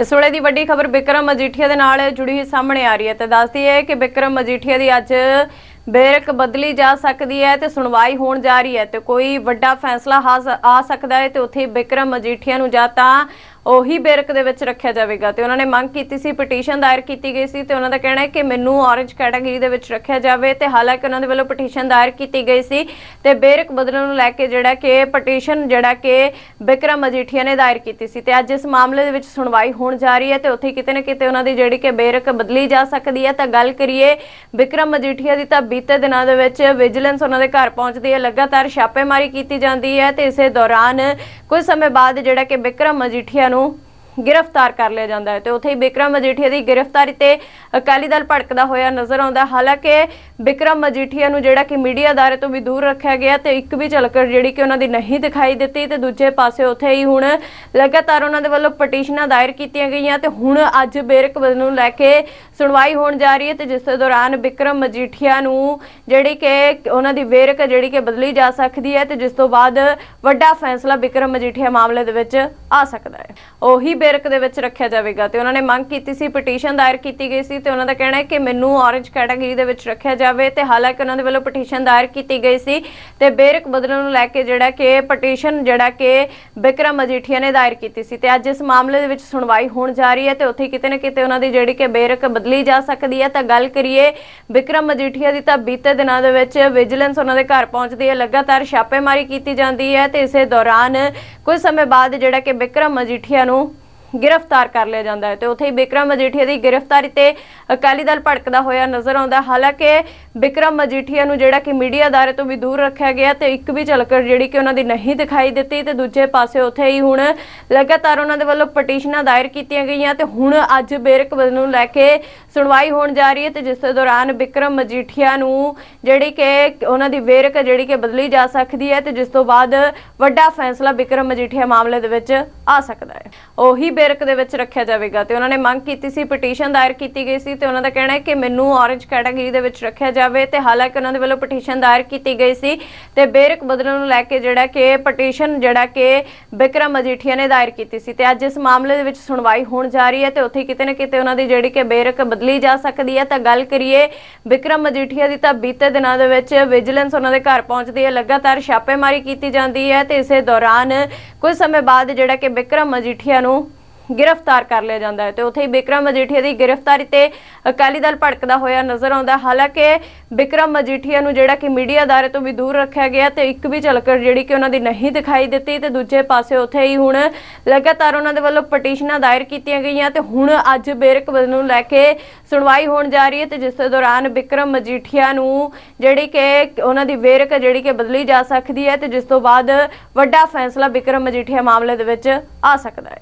ਇਸ ਵੇਲੇ ਦੀ ਵੱਡੀ ਖਬਰ ਬਿਕਰਮ ਮਜੀਠੀਆ ਦੇ ਨਾਲ ਜੁੜੀ ਹੋਈ ਸਾਹਮਣੇ ਆ ਰਹੀ ਹੈ ਤੇ ਦੱਸਦੀ ਹੈ ਕਿ ਬਿਕਰਮ ਮਜੀਠੀਆ ਦੀ ਅੱਜ ਬੇਰਕ ਬਦਲੀ ਜਾ ਸਕਦੀ ਹੈ ਤੇ ਸੁਣਵਾਈ ਹੋਣ ਜਾ ਰਹੀ ਹੈ ਤੇ ਕੋਈ ਵੱਡਾ ਫੈਸਲਾ ਆ ਸਕਦਾ ਹੈ ਤੇ ਉੱਥੇ ਬਿਕਰਮ ਮਜੀਠੀਆ ਨੂੰ ਜਾਂ ਤਾਂ ਉਹੀ ਬੇਰਕ ਦੇ ਵਿੱਚ ਰੱਖਿਆ ਜਾਵੇਗਾ। ਤੇ ਉਹਨਾਂ ਨੇ ਮੰਗ ਕੀਤੀ ਸੀ ਪਟੀਸ਼ਨ ਦਾਇਰ ਕੀਤੀ ਗਈ ਸੀ ਤੇ ਉਹਨਾਂ ਦਾ ਕਹਿਣਾ ਹੈ ਕਿ ਮੈਨੂੰ ਔਰੇਂਜ ਕੈਟਾਗਰੀ ਦੇ ਵਿੱਚ ਰੱਖਿਆ ਜਾਵੇ ਤੇ ਹਾਲਾਂਕਿ ਉਹਨਾਂ ਦੇ ਵੱਲੋਂ ਪਟੀਸ਼ਨ ਦਾਇਰ ਕੀਤੀ ਗਈ ਸੀ ਤੇ ਬੇਰਕ ਬਦਲਣ ਨੂੰ ਲੈ ਕੇ ਜਿਹੜਾ ਕਿ ਪਟੀਸ਼ਨ ਜਿਹੜਾ ਕਿ ਬਿਕਰਮ ਮਜੀਠੀਆ ਨੇ ਦਾਇਰ ਕੀਤੀ ਸੀ। ਤੇ ਅੱਜ ਇਸ ਮਾਮਲੇ ਦੇ ਵਿੱਚ ਸੁਣਵਾਈ ਹੋਣ ਜਾ ਰਹੀ ਹੈ ਤੇ ਉੱਥੇ ਕਿਤੇ ਨਾ ਕਿਤੇ ਉਹਨਾਂ ਦੀ ਜਿਹੜੀ ਕਿ ਬੇਰਕ ਬਦਲੀ ਜਾ ਸਕਦੀ ਹੈ। ਤਾਂ ਗੱਲ ਕਰੀਏ ਬਿਕਰਮ ਮਜੀਠੀਆ ਦੀ ਤਾਂ ਬੀਤੇ ਦਿਨਾਂ ਦੇ ਵਿੱਚ ਵਿਜੀਲੈਂਸ ਉਹਨਾਂ ਦੇ ਘਰ ਪਹੁੰਚਦੀ ਹੈ। ਲਗਾਤਾਰ ਛਾਪੇਮਾਰੀ ਕੀਤੀ ਜਾਂਦੀ ਹੈ ਤੇ ਇਸੇ ਦੌਰਾਨ ਕੁਝ ਸਮੇਂ ਬਾਅਦ ਜਿਹੜਾ ਕਿ ਬਿਕਰਮ ਮਜੀਠੀਆ ਨੂੰ ਗ੍ਰਿਫਤਾਰ ਕਰ ਲਿਆ ਜਾਂਦਾ ਹੈ ਤੇ ਉੱਥੇ ਹੀ ਵਿਕਰਮ ਮਜੀਠੀਆ ਦੀ ਗ੍ਰਿਫਤਾਰੀ ਤੇ ਅਕਾਲੀ ਦਲ ਭੜਕਦਾ ਹੋਇਆ ਨਜ਼ਰ ਆਉਂਦਾ। ਹਾਲਾਂਕਿ ਵਿਕਰਮ ਮਜੀਠੀਆ ਨੂੰ ਜਿਹੜਾ ਕਿ ਮੀਡੀਆ ਦਾਇਰੇ ਤੋਂ ਵੀ ਦੂਰ ਰੱਖਿਆ ਗਿਆ ਤੇ ਇੱਕ ਵੀ ਝਲਕ ਜਿਹੜੀ ਕਿ ਉਹਨਾਂ ਦੀ ਨਹੀਂ ਦਿਖਾਈ ਦਿੱਤੀ ਤੇ ਦੂਜੇ ਪਾਸੇ ਉੱਥੇ ਹੀ ਹੁਣ ਲਗਾਤਾਰ ਉਹਨਾਂ ਦੇ ਵੱਲੋਂ ਪਟੀਸ਼ਨਾਂ ਦਾਇਰ ਕੀਤੀਆਂ ਗਈਆਂ ਤੇ ਹੁਣ ਅੱਜ ਬੇਰਕ ਨੂੰ ਲੈ ਕੇ ਸੁਣਵਾਈ ਹੋਣ ਜਾ ਰਹੀ ਹੈ ਤੇ ਜਿਸ ਦੇ ਦੌਰਾਨ ਵਿਕਰਮ ਮਜੀਠੀਆ ਨੂੰ ਜਿਹੜੀ ਕਿ ਉਹਨਾਂ ਦੀ ਵੇਰਕ ਜਿਹੜੀ ਕਿ ਬਦਲੀ ਜਾ ਸਕਦੀ ਹੈ ਤੇ ਜਿਸ ਤੋਂ ਬਾਅਦ ਵੱਡਾ ਫੈਸਲਾ ਵਿਕਰਮ ਮਜੀਠੀਆ ਮਾਮਲੇ ਦੇ ਵਿੱਚ ਆ ਸਕਦਾ ਹੈ। ਉਹੀ ਬੇਰਕ ਦੇ ਵਿੱਚ ਰੱਖਿਆ ਜਾਵੇਗਾ ਤੇ ਉਹਨਾਂ ਨੇ ਮੰਗ ਕੀਤੀ ਸੀ, ਪਟੀਸ਼ਨ ਦਾਇਰ ਕੀਤੀ ਗਈ ਸੀ ਤੇ ਉਹਨਾਂ ਦਾ ਕਹਿਣਾ ਹੈ ਕਿ ਮੈਨੂੰ ਔਰੇਂਜ ਕੈਟਾਗਰੀ ਦੇ ਵਿੱਚ ਰੱਖਿਆ ਜਾਵੇ ਤੇ ਹਾਲਾਂਕਿ ਉਹਨਾਂ ਦੇ ਵੱਲੋਂ ਪਟੀਸ਼ਨ ਦਾਇਰ ਕੀਤੀ ਗਈ ਸੀ ਤੇ ਬੇਰਕ ਬਦਲਣ ਨੂੰ ਲੈ ਕੇ ਜਿਹੜਾ ਕਿ ਪਟੀਸ਼ਨ ਜਿਹੜਾ ਕਿ ਵਿਕਰਮ ਮਜੀਠੀਆ ਨੇ ਦਾਇਰ ਕੀਤੀ ਸੀ ਤੇ ਅੱਜ ਇਸ ਮਾਮਲੇ ਦੇ ਵਿੱਚ ਸੁਣਵਾਈ ਹੋਣ ਜਾ ਰਹੀ ਹੈ ਤੇ ਉੱਥੇ ਕਿਤੇ ਨਾ ਕਿਤੇ ਉਹਨਾਂ ਦੀ ਜਿਹੜੀ ਕਿ ਬੇਰਕ ਬਦਲੀ ਜਾ ਸਕਦੀ ਹੈ। ਤਾਂ ਗੱਲ ਕਰੀਏ ਬਿਕਰਮ ਮਜੀਠੀਆ ਦੀ ਤਾਂ ਬੀਤੇ ਦਿਨਾਂ ਦੇ ਵਿੱਚ ਵਿਜੀਲੈਂਸ ਉਹਨਾਂ ਦੇ ਘਰ ਪਹੁੰਚਦੀ ਹੈ। ਲਗਾਤਾਰ ਛਾਪੇਮਾਰੀ ਕੀਤੀ ਜਾਂਦੀ ਹੈ ਤੇ ਇਸੇ ਦੌਰਾਨ ਕੁਝ ਸਮੇਂ ਬਾਅਦ ਜਿਹੜਾ ਕਿ ਬਿਕਰਮ ਮਜੀਠੀਆ ਨੂੰ ਗ੍ਰਿਫਤਾਰ ਕਰ ਲਿਆ ਜਾਂਦਾ ਹੈ ਤੇ ਉੱਥੇ ਹੀ ਬਿਕਰਮ ਮਜੀਠੀਆ ਦੀ ਗ੍ਰਿਫਤਾਰੀ ਤੇ ਅਕਾਲੀ ਦਲ ਭੜਕਦਾ ਹੋਇਆ ਨਜ਼ਰ ਆਉਂਦਾ ਹਾਲਾਂਕਿ ਬਿਕਰਮ ਮਜੀਠੀਆ ਨੂੰ ਜਿਹੜਾ ਕਿ ਮੀਡੀਆ ਦਾਇਰੇ ਤੋਂ ਵੀ ਦੂਰ ਰੱਖਿਆ ਗਿਆ ਤੇ ਇੱਕ ਵੀ ਝਲਕ ਜਿਹੜੀ ਕਿ ਉਹਨਾਂ ਦੀ ਨਹੀਂ ਦਿਖਾਈ ਦਿੱਤੀ ਤੇ ਦੂਜੇ ਪਾਸੇ ਉੱਥੇ ਹੀ ਹੁਣ ਲਗਾਤਾਰ ਉਹਨਾਂ ਦੇ ਵੱਲੋਂ ਪਟੀਸ਼ਨਾਂ ਦਾਇਰ ਕੀਤੀਆਂ ਗਈਆਂ ਤੇ ਹੁਣ ਅੱਜ ਬੇਰਕ ਨੂੰ ਲੈ ਕੇ ਸੁਣਵਾਈ ਹੋਣ ਜਾ ਰਹੀ ਹੈ ਤੇ ਜਿਸ ਦੇ ਦੌਰਾਨ ਬਿਕਰਮ ਮਜੀਠੀਆ ਨੂੰ ਜਿਹੜੀ ਕਿ ਉਹਨਾਂ ਦੀ ਵੇਰਕ ਜਿਹੜੀ ਕਿ ਬਦਲੀ ਜਾ ਸਕਦੀ ਹੈ ਤੇ ਜਿਸ ਤੋਂ ਬਾਅਦ ਵੱਡਾ ਫੈਸਲਾ ਬਿਕਰਮ ਮਜੀਠੀਆ ਮਾਮਲੇ ਦੇ ਵਿੱਚ ਆ ਸਕਦਾ ਹੈ। ਉਹੀ ਬੇਰਕ ਦੇ ਵਿੱਚ ਰੱਖਿਆ ਜਾਵੇਗਾ ਤੇ ਉਹਨਾਂ ਨੇ ਮੰਗ ਕੀਤੀ ਸੀ ਪਟੀਸ਼ਨ ਦਾਇਰ ਕੀਤੀ ਗਈ ਸੀ ਤੇ ਉਹਨਾਂ ਦਾ ਕਹਿਣਾ ਹੈ ਕਿ ਮੈਨੂੰ ਔਰੇਂਜ ਕੈਟਾਗਰੀ ਦੇ ਵਿੱਚ ਰੱਖਿਆ ਜਾਵੇ ਤੇ ਹਾਲਾਂਕਿ ਉਹਨਾਂ ਦੇ ਵੱਲੋਂ ਪਟੀਸ਼ਨ ਦਾਇਰ ਕੀਤੀ ਗਈ ਸੀ ਤੇ ਬੇਰਕ ਬਦਲਣ ਨੂੰ ਲੈ ਕੇ ਜਿਹੜਾ ਕਿ ਪਟੀਸ਼ਨ ਜਿਹੜਾ ਕਿ ਵਿਕਰਮ ਮਜੀਠੀਆ ਨੇ ਦਾਇਰ ਕੀਤੀ ਸੀ ਤੇ ਅੱਜ ਇਸ ਮਾਮਲੇ ਦੇ ਵਿੱਚ ਸੁਣਵਾਈ ਹੋਣ ਜਾ ਰਹੀ ਹੈ ਤੇ ਉੱਥੇ ਕਿਤੇ ਨਾ ਕਿਤੇ ਉਹਨਾਂ ਦੀ ਜਿਹੜੀ ਕਿ ਬੇਰਕ ਬਦਲੀ ਜਾ ਸਕਦੀ ਹੈ ਤਾਂ ਗੱਲ ਕਰੀਏ ਵਿਕਰਮ ਮਜੀਠੀਆ ਦੀ ਤਾਂ ਬੀਤੇ ਦਿਨਾਂ ਦੇ ਵਿੱਚ ਵਿਜੀਲੈਂਸ ਉਹਨਾਂ ਦੇ ਘਰ ਪਹੁੰਚਦੀ ਹੈ, ਲਗਾਤਾਰ ਛਾਪੇਮਾਰੀ ਕੀਤੀ ਜਾਂਦੀ ਹੈ ਤੇ ਇਸੇ ਦੌਰਾਨ ਕੁਝ ਸਮੇਂ ਬਾਅਦ ਜਿਹੜਾ ਕਿ ਬਿਕਰਮ ਮਜੀਠੀਆ ਨੂੰ ਗ੍ਰਿਫਤਾਰ ਕਰ ਲਿਆ ਜਾਂਦਾ ਹੈ ਤੇ ਉੱਥੇ ਹੀ ਬਿਕਰਮ ਮਜੀਠੀਆ ਦੀ ਗ੍ਰਿਫਤਾਰੀ ਤੇ ਅਕਾਲੀ ਦਲ ਭੜਕਦਾ ਹੋਇਆ ਨਜ਼ਰ ਆਉਂਦਾ ਹਾਲਾਂਕਿ ਬਿਕਰਮ ਮਜੀਠੀਆ ਨੂੰ ਜਿਹੜਾ ਕਿ ਮੀਡੀਆ ਦਾਇਰੇ ਤੋਂ ਵੀ ਦੂਰ ਰੱਖਿਆ ਗਿਆ ਤੇ ਇੱਕ ਵੀ ਝਲਕ ਜਿਹੜੀ ਕਿ ਉਹਨਾਂ ਦੀ ਨਹੀਂ ਦਿਖਾਈ ਦਿੱਤੀ ਤੇ ਦੂਜੇ ਪਾਸੇ ਉੱਥੇ ਹੀ ਹੁਣ ਲਗਾਤਾਰ ਉਹਨਾਂ ਦੇ ਵੱਲੋਂ ਪਟੀਸ਼ਨਾਂ ਦਾਇਰ ਕੀਤੀਆਂ ਗਈਆਂ ਤੇ ਹੁਣ ਅੱਜ ਬੇਰਕ ਨੂੰ ਲੈ ਕੇ ਸੁਣਵਾਈ ਹੋਣ ਜਾ ਰਹੀ ਹੈ ਤੇ ਜਿਸ ਦੇ ਦੌਰਾਨ ਬਿਕਰਮ ਮਜੀਠੀਆ ਨੂੰ ਜਿਹੜੀ ਕਿ ਉਹਨਾਂ ਦੀ ਵੇਰਕ ਜਿਹੜੀ ਕਿ ਬਦਲੀ ਜਾ ਸਕਦੀ ਹੈ ਤੇ ਜਿਸ ਤੋਂ ਬਾਅਦ ਵੱਡਾ ਫੈਸਲਾ ਬਿਕਰਮ ਮਜੀਠੀਆ ਮਾਮਲੇ ਦੇ ਵਿੱਚ ਆ ਸਕਦਾ ਹੈ।